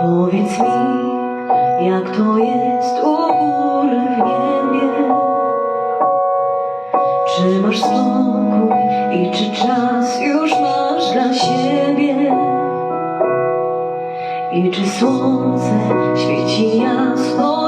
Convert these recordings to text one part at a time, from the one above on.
Powiedz mi, jak to jest u góry w niebie? Czy masz spokój i czy czas już masz dla siebie? I czy słońce świeci jasno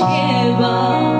Sheba.